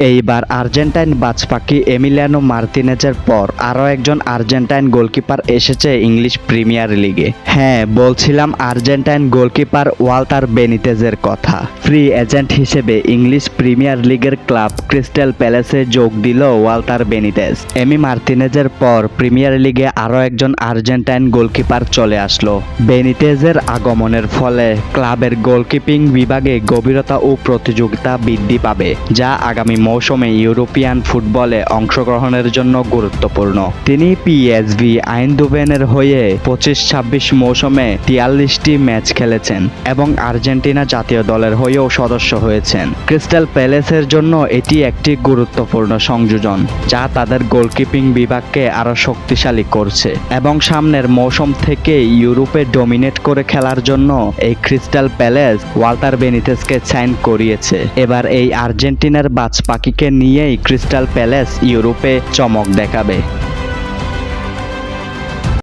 এইবার Argentine বাজপাখি Emiliano মার্তিনেজের পর আরও একজন আর্জেন্টাইন গোলকিপার এসেছে ইংলিশ প্রিমিয়ার লিগে। হ্যাঁ বলছিলাম আর্জেন্টাইন গোলকিপার ওয়াল্টার বেনিতেজের কথা। ফ্রি এজেন্ট হিসেবে ইংলিশ প্রিমিয়ার লিগের ক্লাব ক্রিস্টাল প্যালেসে যোগ দিল ওয়াল্টার বেনিতেজ। এমি মার্তিনেজের পর প্রিমিয়ার লিগে আরও একজন আর্জেন্টাইন গোলকিপার চলে আসলো। বেনিতেজের আগমনের ফলে ক্লাবের গোলকিপিং বিভাগে গভীরতা ও প্রতিযোগিতা বৃদ্ধি পাবে, যা আগামী মৌসুমে ইউরোপিয়ান ফুটবলে অংশগ্রহণের জন্য গুরুত্বপূর্ণ। তিনি পিএসভি আইনদুবেনের হয়ে পঁচিশ ছাব্বিশ মৌসুমে তিয়াল্লিশটি ম্যাচ খেলেছেন এবং আর্জেন্টিনা জাতীয় দলের হয়েও সদস্য হয়েছেন। ক্রিস্টাল প্যালেসের জন্য এটি একটি গুরুত্বপূর্ণ সংযোজন, যা তাদের গোলকিপিং বিভাগকে আরও শক্তিশালী করছে এবং সামনের মৌসুম থেকে ইউরোপে ডমিনেট করে খেলার জন্য এই ক্রিস্টাল প্যালেস ওয়াল্টার বেনিতেসকে সাইন করিয়েছে। এবার এই আর্জেন্টিনার বাজ পাখিকে নিয়েই ক্রিস্টাল প্যালেস ইউরোপে চমক দেখাবে।